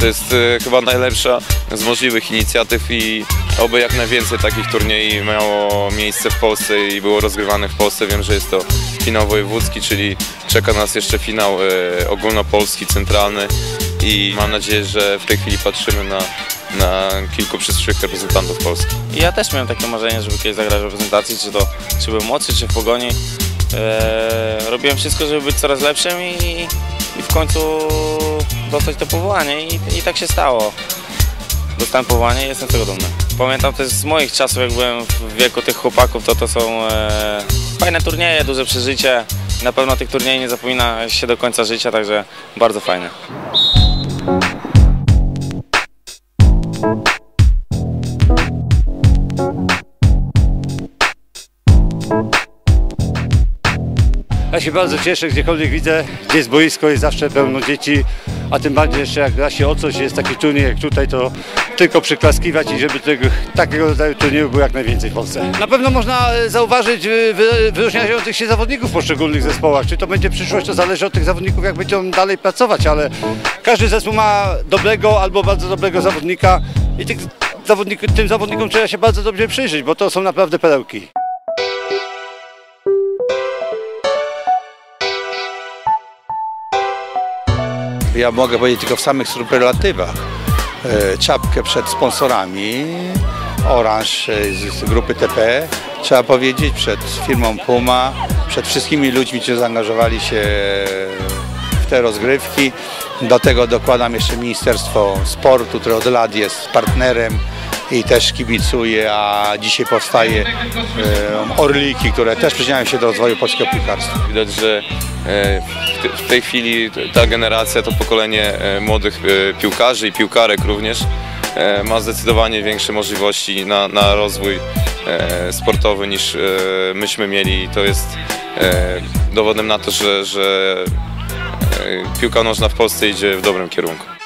To jest e, chyba najlepsza z możliwych inicjatyw i oby jak najwięcej takich turniejów miało miejsce w Polsce i było rozgrywane w Polsce. Wiem, że jest to finał wojewódzki, czyli czeka nas jeszcze finał e, ogólnopolski, centralny i mam nadzieję, że w tej chwili patrzymy na, na kilku przyszłych reprezentantów Polski. Ja też miałem takie marzenie, żeby kiedyś zagrać w reprezentacji, czy to czy byłem młodszy, czy w pogoni. Eee, robiłem wszystko, żeby być coraz lepszym i, i w końcu dostać to powołanie i, i tak się stało. Dostałem powołanie i jestem z tego dumny. Pamiętam też z moich czasów, jak byłem w wieku tych chłopaków, to to są e, fajne turnieje, duże przeżycie. Na pewno tych turniejów nie zapomina się do końca życia, także bardzo fajne. Ja się bardzo cieszę, gdziekolwiek widzę, gdzie jest boisko, jest zawsze pełno dzieci, a tym bardziej jeszcze jak gra się o coś, jest taki turniej jak tutaj, to tylko przyklaskiwać i żeby tego, takiego rodzaju turniejów było jak najwięcej w Polsce. Na pewno można e, zauważyć e, wy- wyróżniających się zawodników w poszczególnych zespołach. Czy to będzie przyszłość, to zależy od tych zawodników, jak będą dalej pracować, ale każdy zespół ma dobrego albo bardzo dobrego zawodnika i tych zawodników, tym zawodnikom trzeba się bardzo dobrze przyjrzeć, bo to są naprawdę perełki. Ja mogę powiedzieć tylko w samych superlatywach. E, Czapkę przed sponsorami, Orange z grupy TP, trzeba powiedzieć, przed firmą Puma, przed wszystkimi ludźmi, którzy zaangażowali się w te rozgrywki. Do tego dokładam jeszcze Ministerstwo Sportu, które od lat jest partnerem i też kibicuje, a dzisiaj powstaje e, Orliki, które też przyczyniają się do rozwoju polskiego piłkarstwa. Widać, że e, w te- w tej chwili ta generacja, to pokolenie e, młodych piłkarzy i piłkarek również ma zdecydowanie większe możliwości na, na rozwój sportowy niż myśmy mieli. To jest dowodem na to, że, że piłka nożna w Polsce idzie w dobrym kierunku.